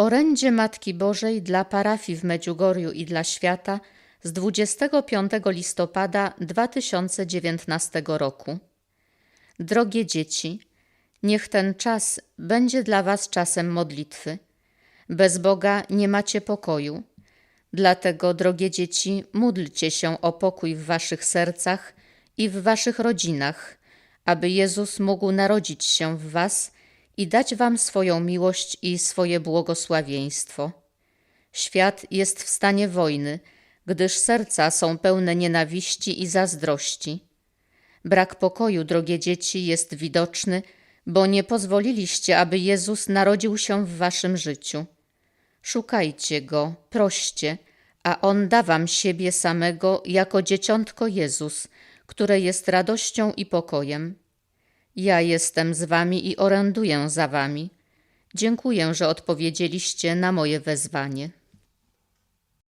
Orędzie Matki Bożej dla parafii w Medjugorju i dla świata z 25 listopada 2019 roku. Drogie dzieci, niech ten czas będzie dla Was czasem modlitwy. Bez Boga nie macie pokoju. Dlatego, drogie dzieci, módlcie się o pokój w Waszych sercach i w Waszych rodzinach, aby Jezus mógł narodzić się w Was i dać Wam swoją miłość i swoje błogosławieństwo. Świat jest w stanie wojny, gdyż serca są pełne nienawiści i zazdrości. Brak pokoju, drogie dzieci, jest widoczny, bo nie pozwoliliście, aby Jezus narodził się w Waszym życiu. Szukajcie Go, proście, a On da Wam siebie samego jako dzieciątko Jezus, które jest radością i pokojem. Ja jestem z Wami i oręduję za Wami. Dziękuję, że odpowiedzieliście na moje wezwanie.